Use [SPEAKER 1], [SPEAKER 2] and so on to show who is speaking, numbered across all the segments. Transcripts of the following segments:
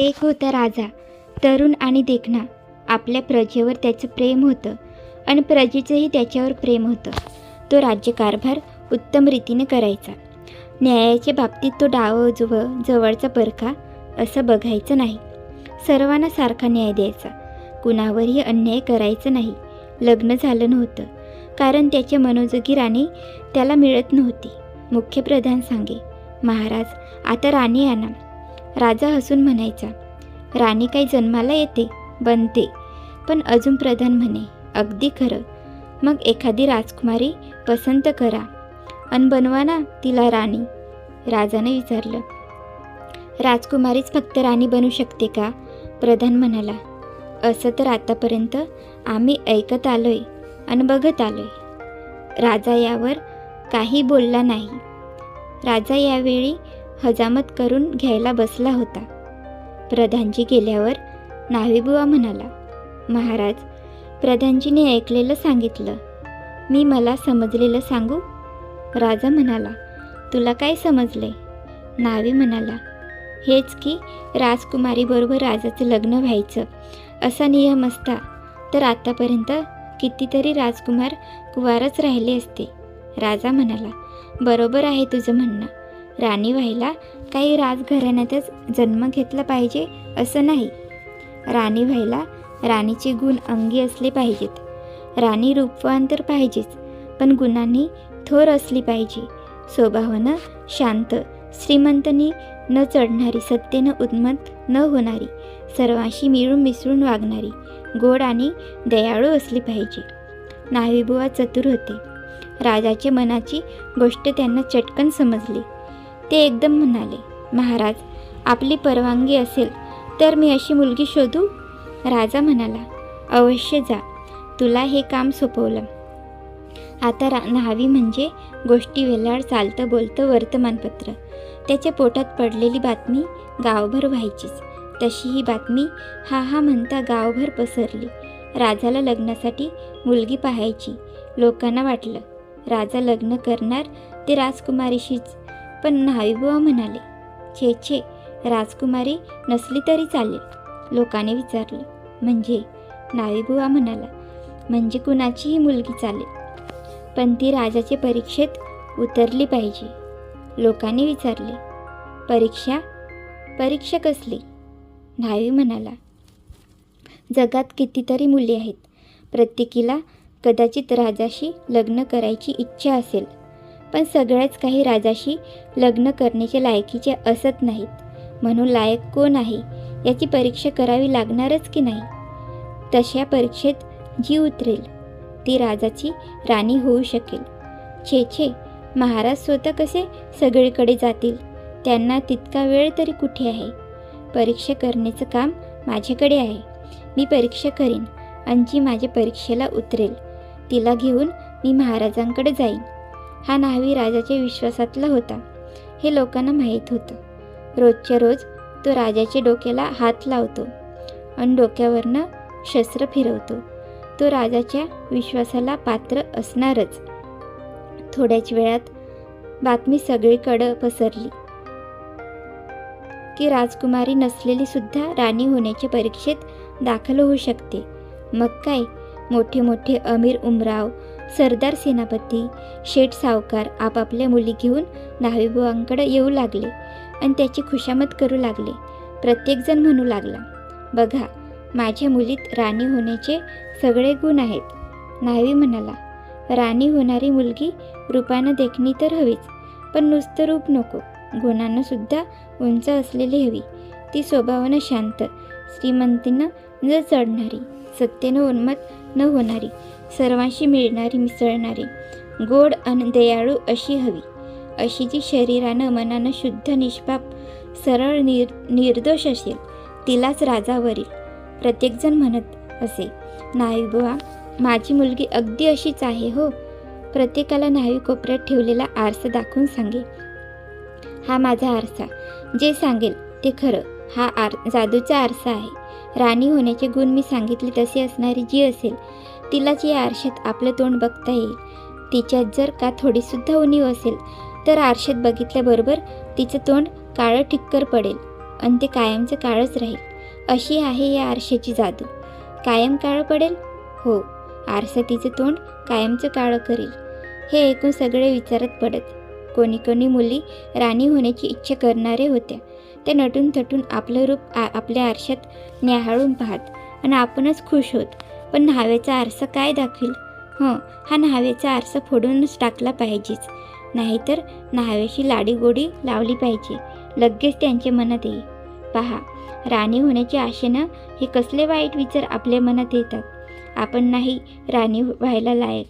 [SPEAKER 1] एक होता राजा तरुण आणि देखणा. आपल्या प्रजेवर त्याचं प्रेम होतं आणि प्रजेचंही त्याच्यावर प्रेम होतं. तो राज्यकारभार उत्तम रीतीने करायचा. न्यायाच्या बाबतीत तो डाव उजव जवळचा परखा असं बघायचं नाही. सर्वांना सारखा न्याय द्यायचा. कुणावरही अन्याय करायचं नाही. लग्न झालं नव्हतं. कारण त्याच्या मनोजोगी राणी त्याला मिळत नव्हती. मुख्य प्रधान सांगे महाराज आता राणी आणा राजा हसून म्हणायचा राणी काही जन्माला येते बनते पण अजून प्रधान म्हणे अगदी खरं. मग एखादी राजकुमारी पसंत करा अन बनवा ना तिला राणी. राजाने विचारलं राजकुमारीच फक्त राणी बनू शकते का? प्रधान म्हणाला असं तर आतापर्यंत आम्ही ऐकत आलोय आणि बघत आलोय. राजा यावर काही बोलला नाही. राजा यावेळी हजामत करून घ्यायला बसला होता. प्रधानजी गेल्यावर नावीबुवा म्हणाला महाराज प्रधानजीने ऐकलेलं सांगितलं. मी मला समजलेलं सांगू? राजा म्हणाला तुला काय समजले? नावी म्हणाला हेच की राजकुमारीबरोबर राजाचं लग्न व्हायचं. असा नियम असता तर आतापर्यंत कितीतरी राजकुमार कुवारच राहिले असते. राजा म्हणाला बरोबर आहे तुझं म्हणणं. राणी व्हायला काही राजघराण्यातच जन्म घेतला पाहिजे असं नाही. राणी व्हायला राणीचे गुण अंगी असले पाहिजेत. राणी रूपवान तर पाहिजेच पण गुणांनी थोर असली पाहिजे. स्वभावानं शांत श्रीमंतनी न चढणारी सत्तेनं उन्मत न होणारी सर्वांशी मिळून मिसळून वागणारी गोड आणि दयाळू असली पाहिजे. नावीबुवा चतुर होते. राजाच्या मनाची गोष्ट त्यांना चटकन समजली. ते एकदम म्हणाले महाराज आपली परवानगी असेल तर मी अशी मुलगी शोधू? राजा म्हणाला अवश्य जा तुला हे काम सोपवलं. आता रा न्हावी म्हणजे गोष्टी वेलाड चालतं बोलतं वर्तमानपत्र. त्याच्या पोटात पडलेली बातमी गावभर व्हायचीच. तशी ही बातमी हा हा म्हणता गावभर पसरली. राजाला लग्नासाठी मुलगी पाहायची. लोकांना वाटलं राजा लग्न करणार ते राजकुमारीशीच पण न्हावीबुवा म्हणाले. छे छे राजकुमारी नसली तरी चालेल लोकांनी विचारलं. म्हणजे? नावीबुवा म्हणाला. म्हणजे कुणाचीही मुलगी चालेल. पण ती राजाचे परीक्षेत उतरली पाहिजे लोकांनी विचारले. परीक्षा? परीक्षा कसली? न्हावी म्हणाला. जगात कितीतरी मुली आहेत. प्रत्येकीला कदाचित राजाशी लग्न करायची इच्छा असेल. पण सगळ्याच काही राजाशी लग्न करण्याच्या लायकीचे असत नाहीत. म्हणून लायक कोण आहे? याची परीक्षा करावी लागणारच की नाही? तशा परीक्षेत जी उतरेल ती राजाची राणी होऊ शकेल. छे छे महाराज स्वतः कसे सगळीकडे जातील? त्यांना तितका वेळ तरी कुठे आहे? परीक्षा करण्याचं काम माझ्याकडे आहे. मी परीक्षा करीन आणि जी माझ्या परीक्षेला उतरेल तिला घेऊन मी महाराजांकडे जाईन. हा न्हावी राजाच्या विश्वासातला होता. हे लोकांना माहीत होतं. रोजच्या रोज तो राजाच्या डोक्याला हात लावतो आणि डोक्यावरनं शस्त्र फिरवतो. तो राजाच्या विश्वासाला पात्र असणारच. थोड्याच वेळात बातमी सगळीकडं पसरली. की राजकुमारी नसलेली सुद्धा राणी होण्याच्या परीक्षेत दाखल होऊ शकते. मग काय? मोठे मोठे अमीर उमराव सरदार सेनापती शेठ सावकार आपापल्या मुली घेऊन न्हावीबुवांकडे येऊ लागले आणि त्याची खुशामत करू लागले. प्रत्येकजण म्हणू लागला बघा माझ्या मुलीत राणी होण्याचे सगळे गुण आहेत. न्हावी म्हणाला राणी होणारी मुलगी रूपानं देखणी तर हवीच पण नुसतं रूप नको. गुणानं सुद्धा उंच असलेली हवी. ती स्वभावानं शांत श्रीमंतीनं न चढणारी सत्तेनं उन्मत न होणारी सर्वांशी मिळणारी मिसळणारी. गोड आणि दयाळू अशी हवी. अशी जी शरीरानं मनानं शुद्ध निष्पाप सरळ निर निर्दोष असेल तिलाच राजावरील प्रत्येकजण म्हणत असे नाही बुवा माझी मुलगी अगदी अशीच आहे हो. प्रत्येकाला न्हावी कोपऱ्यात ठेवलेला आरसा दाखवून सांगे. हा माझा आरसा. जे सांगेल ते खरं. हा आर जादूचा आरसा आहे. राणी होण्याचे गुण मी सांगितले तसे असणारी जी असेल तिलाच या आरशात आपलं तोंड बघता येईल तिच्यात जर का थोडीसुद्धा उणीव असेल तर आरशात बघितल्याबरोबर तिचं तोंड काळं ठिक्कर पडेल आणि ते कायमचं काळच राहील. अशी आहे या आरशाची जादू. कायम काळं पडेल? हो. आरसा तिचं तोंड कायमचं काळं करेल. हे ऐकून सगळे विचारत पडत. कोणी कोणी मुली राणी होण्याची इच्छा करणारे होत्या. त्या नटून थटून आपलं रूप आ आपल्या आरशात न्याहाळून पाहत आणि आपणच खुश होत पण न्हाव्याचा आरसा काय दाखवील? हं हा न्हाव्याचा आरसा फोडूनच टाकला पाहिजेच. नाहीतर न्हाव्याशी लाडीगोडी लावली पाहिजे. लगेच त्यांच्या मनात येईल. पहा राणी होण्याच्या आशेनं हे कसले वाईट विचार आपल्या मनात येतात. आपण नाही राणी व्हायला लायक.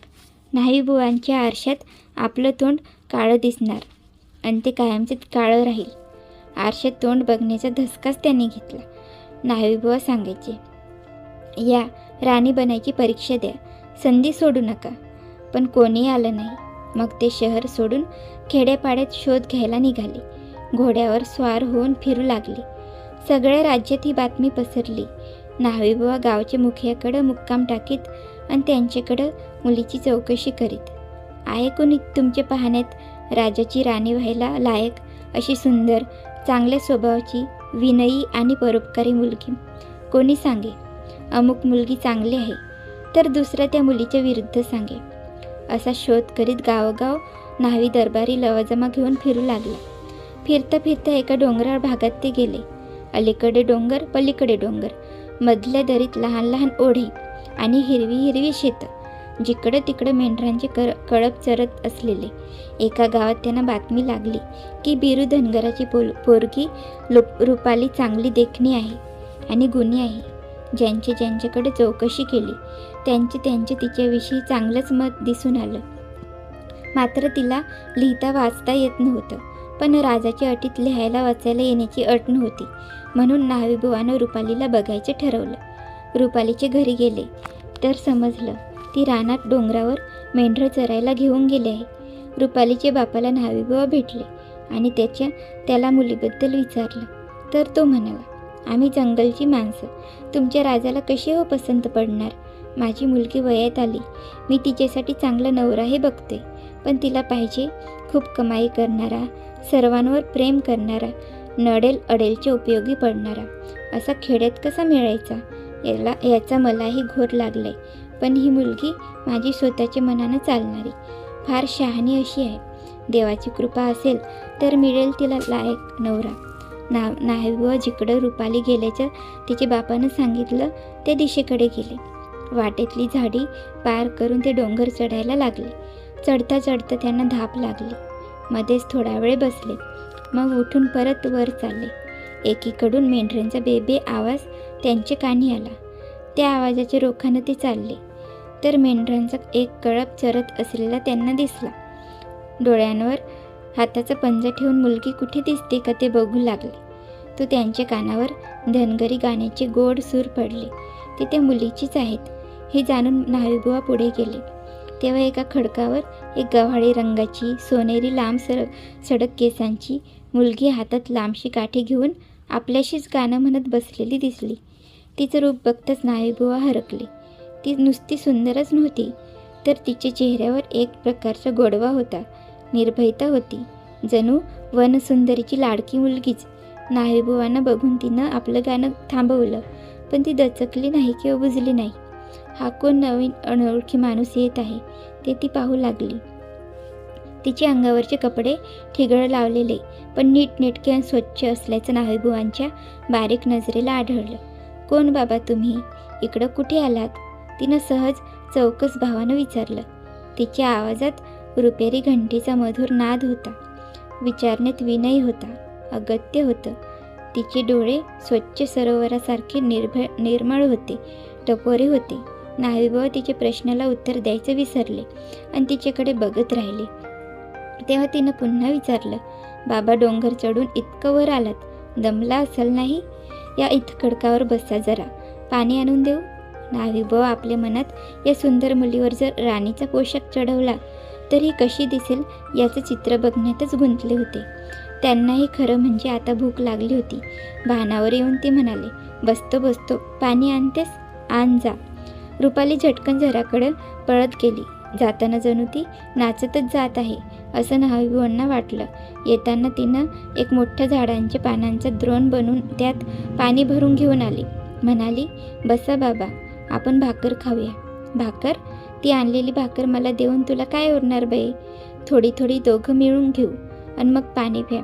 [SPEAKER 1] नाही बुवांच्या आरशात आपलं तोंड काळं दिसणार. आणि ते कायमचे काळं राहील. आरशात तोंड बघण्याचा धसकाच त्यांनी घेतला. न्हावी बुवा सांगायचे या राणी बनायची परीक्षा द्या. संधी सोडू नका. पण कोणी आलं नाही. मग ते शहर सोडून खेड्यापाड्यात शोध घ्यायला निघाले. घोड्यावर स्वार होऊन फिरू लागले. सगळ्या राज्यात ही बातमी पसरली. न्हावीबुवा गावच्या मुखियाकडं मुक्काम टाकीत आणि त्यांच्याकडं मुलीची चौकशी करीत. आहे कोणी तुमच्या पाहण्यात राजाची राणी व्हायला लायक अशी सुंदर चांगल्या स्वभावाची विनयी आणि परोपकारी मुलगी? कोणी सांगे? अमुक मुलगी चांगली आहे तर दुसरा त्या मुलीच्या विरुद्ध सांगे. असा शोध करीत गावोगाव न्हावी दरबारी लवाजमा घेऊन फिरू लागला. फिरता फिरता एका डोंगराळ भागात ते गेले. अलीकडे डोंगर पलीकडे डोंगर. मधल्या दरीत लहान लहान ओढे आणि हिरवी हिरवी शेतं जिकडं तिकडं मेंढरांचे कर कळप चरत असलेले. एका गावात त्यांना बातमी लागली की बिरू धनगराची पोल पोरगी लुप रुपाली चांगली देखणी आहे आणि गुणी आहे. ज्यांचे ज्यांच्याकडे चौकशी केली त्यांचे त्यांचे तिच्याविषयी चांगलंच मत दिसून आलं. मात्र तिला लिहिता वाचता येत नव्हतं पण राजाच्या अटीत लिहायला वाचायला येण्याची अट नव्हती म्हणून न्हावीबुवानं रुपालीला बघायचं ठरवलं. रुपालीच्या घरी गेले तर समजलं ती रानात डोंगरावर मेंढरं चरायला घेऊन गेले आहे. रुपालीच्या बापाला न्हावीबुवा भेटले आणि त्याच्या त्याला मुलीबद्दल विचारलं. तर तो म्हणाला आम्ही जंगलची माणसं. तुमच्या राजाला कशी हो पसंत पडणार? माझी मुलगी वयात आली. मी तिच्यासाठी चांगला नवराही बघते. पण तिला पाहिजे खूप कमाई करणारा सर्वांवर प्रेम करणारा नडेल अडेलच्या उपयोगी पडणारा. असा खेड्यात कसा मिळायचा? याला याचा मलाही घोर लागलाय. पण ही मुलगी माझी स्वतःच्या मनानं चालणारी. फार शहाणी अशी आहे. देवाची कृपा असेल तर मिळेल तिला लायक नवरा. ना व जिकडं रुपाली गेल्याचं तिच्या बापानं सांगितलं त्या दिशेकडे गेले. वाटेतली झाडी पार करून ते डोंगर चढायला लागले. चढता चढता त्यांना धाप लागली. मध्येच थोडा वेळ बसले. मग उठून परत वर चालले. एकीकडून मेंढरांचा बेबे आवाज त्यांचे कानी आला. त्या आवाजाच्या रोखानं ते चालले. तर मेंढरांचा एक कळप चरत असलेला त्यांना दिसला. डोळ्यांवर हाताचा पंजा ठेवून मुलगी कुठे दिसते का ते बघू लागले. तो त्यांच्या कानावर धनगरी गाण्याचे गोड सूर पडले. ते त्या मुलीचीच आहेत हे जाणून न्हावीबुवा पुढे गेले. तेव्हा एका खडकावर एक गव्हाळी रंगाची सोनेरी लांब सर सडक केसांची मुलगी हातात लांबशी काठी घेऊन आपल्याशीच गाणं म्हणत बसलेली दिसली. तिचं रूप बघताच न्हावीबुवा हरकले. ती नुसती सुंदरच नव्हती तर तिच्या चेहऱ्यावर एक प्रकारचा गोडवा होता. निर्भयता होती. जणू वनसुंदरीची लाडकी मुलगीच. नाहीबुवांना बघून तिनं आपलं गाणं थांबवलं पण ती दचकली नाही किंवा बुजली नाही. हा कोण नवीन अनोळखी माणूस येत आहे ते ती पाहू लागली. तिचे अंगावरचे कपडे ठिगळ लावलेले पण नीटनेटके आणि स्वच्छ असल्याचं नाहीबुवांच्या बारीक नजरेला आढळलं. कोण बाबा तुम्ही? इकडं कुठे आलात? तिनं सहज चौकस भावानं विचारलं. तिच्या आवाजात रुपेरी घंटीचा मधुर नाद होता. विचारण्यात विनय होता. अगत्य होतं. तिचे डोळे स्वच्छ सरोवरासारखे निर्भय निर्मळ होते. टपोरे होते. नावीबाबा तिच्या प्रश्नाला उत्तर द्यायचं विसरले आणि तिच्याकडे बघत राहिले. तेव्हा तिनं पुन्हा विचारलं बाबा डोंगर चढून इतकं वर आलात. दमला असाल नाही? या इथखडकावर बसा जरा. पाणी आणून देऊ? नावीबाबा आपल्या मनात या सुंदर मुलीवर जर राणीचा पोशाख चढवला तर ही कशी दिसेल याचं चित्र बघण्यातच गुंतले होते. त्यांनाही खरं म्हणजे आता भूक लागली होती. भानावर येऊन ते म्हणाले बसतो बसतो पाणी आणतेस? आण जा. रुपाली झटकन झराकडं पळत गेली. जाताना जणू ती नाचतच जात आहे असं न्हावीबुवांना वाटलं. येताना तिनं एक मोठ्या झाडांचे पानांचा द्रोण बनवून त्यात पाणी भरून घेऊन आली. म्हणाली बसा बाबा आपण भाकर खाऊया. भाकर? ती आणलेली भाकर मला देऊन तुला काय उरणार बाई? थोडी थोडी दोघं मिळून घेऊ आणि मग पाणी प्या.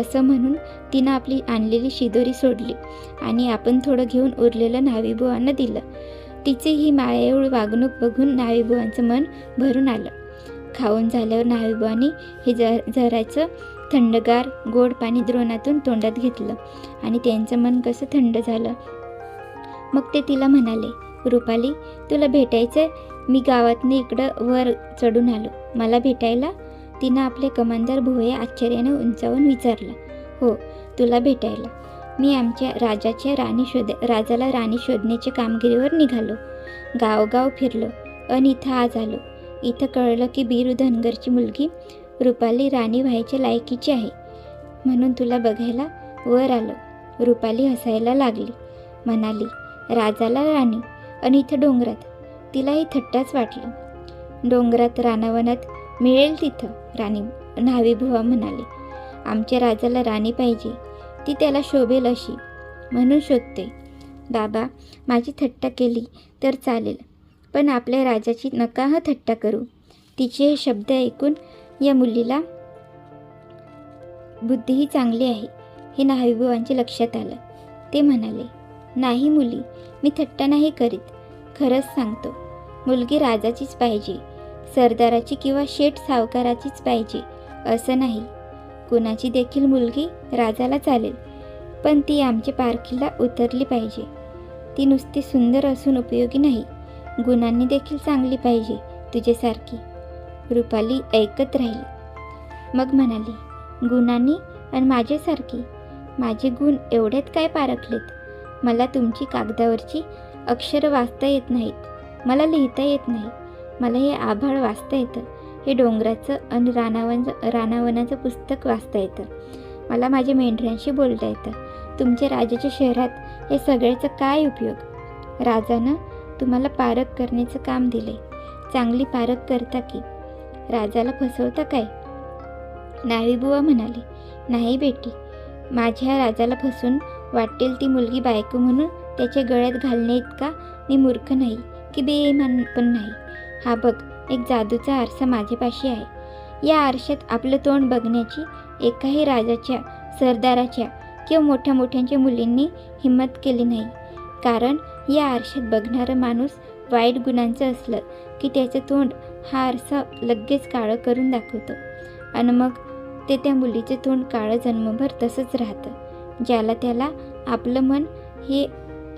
[SPEAKER 1] असं म्हणून तिनं आपली आणलेली शिदोरी सोडली आणि आपण थोडं घेऊन उरलेलं न्हावीबुवांना दिलं. तिची ही मायाळू वागणूक बघून न्हावीबुवांचं मन भरून आलं. खाऊन झाल्यावर न्हावीबुवानी हे ज झराचं थंडगार गोड पाणी द्रोणातून तोंडात घेतलं आणि त्यांचं मन कसं थंड झालं. मग ते तिला म्हणाले रुपाली तुला भेटायचं मी गावातनं इकडं वर चढून आलो. मला भेटायला तिनं आपले कमांदार भुवया आश्चर्याने उंचावून विचारलं हो तुला भेटायला. मी आमच्या राजाच्या राणी शोध राजाला राणी शोधण्याच्या कामगिरीवर निघालो. गावगाव फिरलो आणि इथं आज आलो. इथं कळलं की बीरू धनगरची मुलगी रुपाली राणी व्हायच्या लायकीची आहे. म्हणून तुला बघायला वर आलो. रुपाली हसायला लागली. म्हणाली राजाला राणी आणि इथं डोंगरात तिलाही थट्टाच वाटलं. डोंगरात रानावनात मिळेल तिथं राणी न्हावीबुवा म्हणाले. आमच्या राजाला राणी पाहिजे ती त्याला शोभेल अशी. म्हणून शोधते. बाबा माझी थट्टा केली तर चालेल पण आपल्या राजाची नका हा थट्टा करू. तिचे हे शब्द ऐकून या मुलीला बुद्धीही चांगली आहे हे न्हावीबुवांच्या लक्षात आलं. ते म्हणाले नाही मुली मी थट्टा नाही करीत. खरंच सांगतो. मुलगी राजाचीच पाहिजे सरदाराची किंवा शेठ सावकाराचीच पाहिजे असं नाही. कुणाची देखील मुलगी राजाला चालेल पण ती आमच्या पारखीला उतरली पाहिजे. ती नुसती सुंदर असून उपयोगी नाही गुणांनी देखील चांगली पाहिजे तुझ्यासारखी. रुपाली ऐकत राहिली. मग म्हणाली गुणांनी आणि माझ्यासारखी माझे गुण एवढ्यात काय पारखलेत? मला तुमची कागदावरची अक्षरं वाचता येत नाहीत. मला लिहिता येत नाही. मला हे आभाळ वाचता येतं. हे डोंगराचं आणि रानावनचं रानावनाचं पुस्तक वाचता येतं. मला माझ्या मेंढऱ्यांशी बोलता येतं. तुमच्या राजाच्या शहरात हे सगळ्याचा काय उपयोग? राजानं तुम्हाला पारख करण्याचं काम दिले चांगली पारख करता की? राजाला फसवता काय? नावीबुवा म्हणाली. नाही बेटी. माझ्या राजाला फसून वाटेल ती मुलगी बायको म्हणून त्याच्या गळ्यात घालणे इतका मी मूर्ख नाही की बेईमान पण नाही. हा बघ एक जादूचा आरसा माझ्यापाशी आहे. या आरशात आपलं तोंड बघण्याची एकाही राजाच्या सरदाराच्या किंवा मोठ्या मोठ्यांच्या मुलींनी हिंमत केली नाही. कारण या आरशात बघणारा माणूस वाईट गुणांचं असलं की त्याचं तोंड हा आरसा लगेच काळं करून दाखवतो. आणि मग ते त्या मुलीचे तोंड काळं जन्मभर तसंच राहतं. ज्याला त्याला आपलं मन हे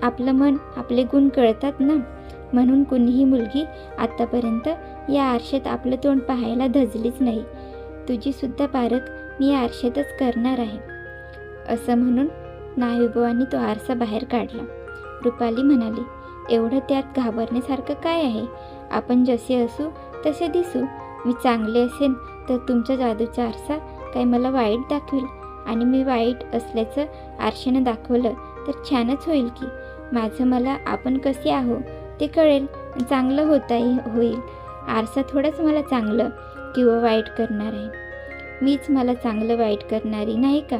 [SPEAKER 1] आपलं मन आपले गुण कळतात ना? म्हणून कुणीही मुलगी आत्तापर्यंत या आरशात आपलं तोंड पाहायला धजलीच नाही. तुझी सुद्धा पारख मी या आरशातच करणार आहे. असं म्हणून नाविबोवांनी तो आरसा बाहेर काढला. रुपाली म्हणाली एवढं त्यात घाबरण्यासारखं काय आहे? आपण जसे असू तसे दिसू. मी चांगले असेन तर तुमच्या जादूचा आरसा काय मला वाईट दाखवेल? आणि मी वाईट असल्याचं आरशानं दाखवलं तर छानच होईल की. माझं मला आपण कसे आहो? ते कळेल. चांगलं होताही होईल. आरसा थोडंच मला चांगलं किंवा वाईट करणार आहे. मीच मला चांगलं वाईट करणारी नाही का?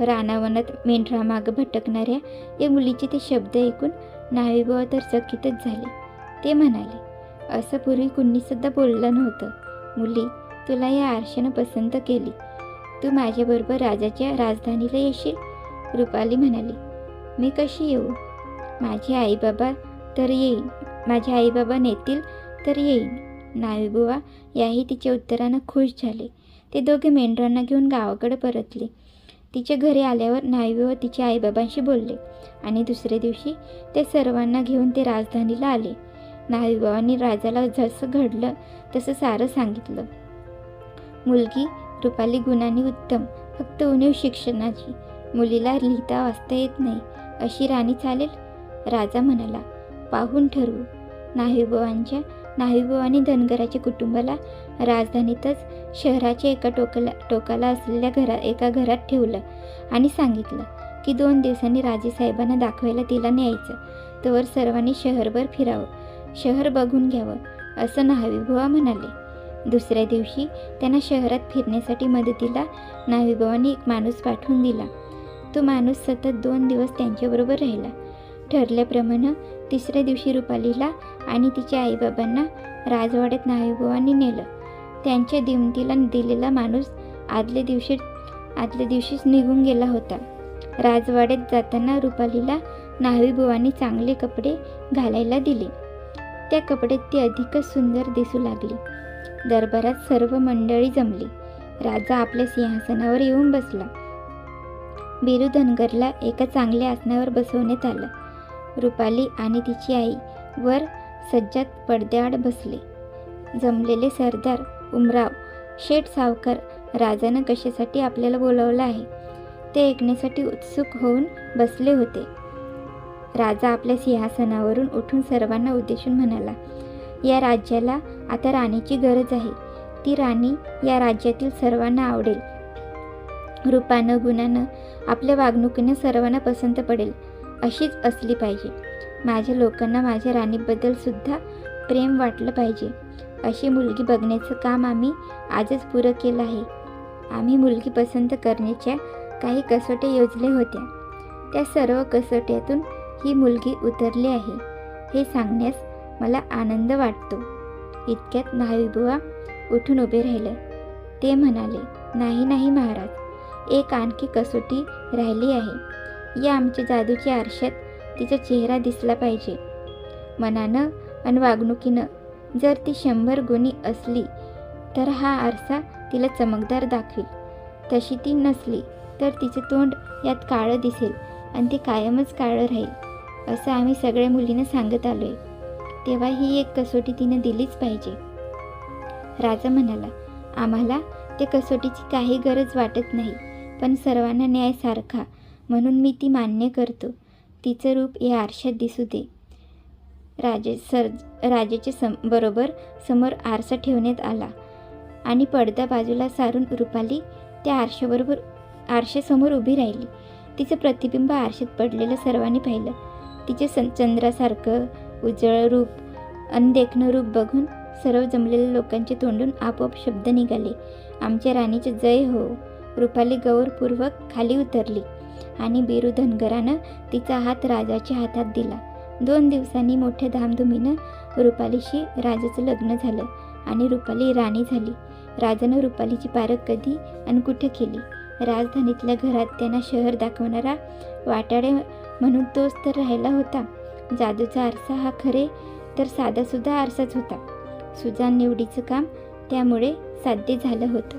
[SPEAKER 1] रानावनात मेंढरामागं भटकणाऱ्या या मुलीचे ते शब्द ऐकून नावीबुवा तर चकितच झाले. ते म्हणाले असं पूर्वी कुणीसुद्धा बोललं नव्हतं. मुली तुला या आरशानं पसंत केली. तू माझ्याबरोबर राजाच्या राजधानीला येशील? रुपाली म्हणाली मी कशी येऊ? माझे आईबाबा तर येईन. माझे आईबाबा नेतील तर येईन. नावीबुवा याही तिच्या उत्तरानं खुश झाले. ते दोघे मेंढरांना घेऊन गावाकडे परतले. तिच्या घरी आल्यावर नावीबुवा तिच्या आईबाबांशी बोलले. आणि दुसऱ्या दिवशी ते सर्वांना घेऊन ते राजधानीला आले. नावीबाबांनी राजाला जसं घडलं तसं सारं सांगितलं. मुलगी रुपाली गुणांनी उत्तम फक्त उणीव शिक्षणाची. मुलीला लिहिता वाचता येत नाही. अशी राणी चालेल? राजा म्हणाला पाहून ठरवू. नाहीबुवांच्या नाहीबुवानी धनगराच्या कुटुंबाला राजधानीतच शहराच्या एका टोकाला टोकाला असलेल्या घरा एका घरात ठेवलं आणि सांगितलं की दोन दिवसांनी राजेसाहेबांना दाखवायला तिला न्यायचं. तर सर्वांनी शहरभर फिरावं. शहर बघून घ्यावं असं नाहीबुवा म्हणाले. दुसऱ्या दिवशी त्यांना शहरात फिरण्यासाठी मदतीला नावीबावांनी एक माणूस पाठवून दिला. तो माणूस सतत दोन दिवस त्यांच्याबरोबर राहिला. ठरल्याप्रमाणे तिसऱ्या दिवशी रुपालीला आणि तिच्या आईबाबांना राजवाड्यात नावीबावांनी नेलं. त्यांच्या दिमतीला दिलेला माणूस आदल्या दिवशी आदल्या दिवशीच निघून गेला होता. राजवाड्यात जाताना रुपालीला न्हावीबुवांनी चांगले कपडे घालायला दिले. त्या कपड्यात ती अधिकच सुंदर दिसू लागली. दरबारात सर्व मंडळी जमली. राजा आपल्या सिंहासनावर येऊन बसला. बिरुधनगरला एका चांगल्या आसनावर बसवण्यात आलं. रुपाली आणि तिची आई वर सज्जात पडद्याआड बसले. जमलेले सरदार उमराव शेठ सावकार राजानं कशासाठी आपल्याला बोलावलं आहे? ते ऐकण्यासाठी उत्सुक होऊन बसले होते. राजा आपल्या सिंहासनावरून उठून सर्वांना उद्देशून म्हणाला या राज्याला आता राणीची गरज आहे. ती राणी या राज्यातील सर्वांना आवडेल. रूपानं गुणानं आपल्या वागणुकीनं सर्वांना पसंत पडेल. अशीच असली पाहिजे. माझ्या लोकांना माझ्या राणीबद्दल सुद्धा प्रेम वाटलं पाहिजे. अशी मुलगी बघण्याचं काम आम्ही आजच पुरं केलं आहे. आम्ही मुलगी पसंत करण्याच्या काही कसोट्या योजल्या होत्या. त्या सर्व कसोट्यातून ही मुलगी उतरली आहे हे सांगण्यास मला आनंद वाटतो. इतक्यात न्हावीबुवा उठून उभे राहिले. ते म्हणाले नाही नाही महाराज. एक आणखी कसोटी राहिली आहे. या आमच्या जादूच्या आरशात तिचा चेहरा दिसला पाहिजे. मनानं आणि वागणुकीनं जर ती शंभर गुणी असली तर हा आरसा तिला चमकदार दाखवेल. तशी ती नसली तर तिचं तोंड यात काळं दिसेल आणि ते कायमच काळं राहील असं आम्ही सगळ्या मुलींना सांगत आलो आहे तेव्हा ही एक कसोटी तिनं दिलीच पाहिजे. राजा म्हणाला आम्हाला त्या कसोटीची काही गरज वाटत नाही पण सर्वांना न्याय सारखा म्हणून मी ती मान्य करतो. तिचं रूप या आरशात दिसू दे. राजे सर राजेचे सम बरोबर समोर आरसा ठेवण्यात आला आणि पडदा बाजूला सारून रुपाली त्या आरशाबरोबर आरशासमोर उभी राहिली. तिचं प्रतिबिंब आरशात पडलेलं सर्वांनी पाहिलं. तिचे सं चंद्रासारखं उजळ रूप अनदेखणं रूप बघून सर्व जमलेल्या लोकांचे तोंडून आपोआप शब्द निघाले. आमच्या राणीचे जय हो. रुपाली गौरपूर्वक खाली उतरली. आणि बिरू धनगरानं तिचा हात राजाच्या हातात दिला. दोन दिवसांनी मोठ्या धामधुमीनं रुपालीशी राजाचं लग्न झालं आणि रुपाली राणी झाली. राजानं रुपालीची पारख कधी आणि कुठे केली? राजधानीतल्या घरात त्यांना शहर दाखवणारा वाटाडे म्हणून तोच तर राहिला होता. जादूचा आरसा हा खरे तर साधासुद्धा आरसाच होता. सुजान निवडीचं काम त्यामुळे साध्य झालं होतं.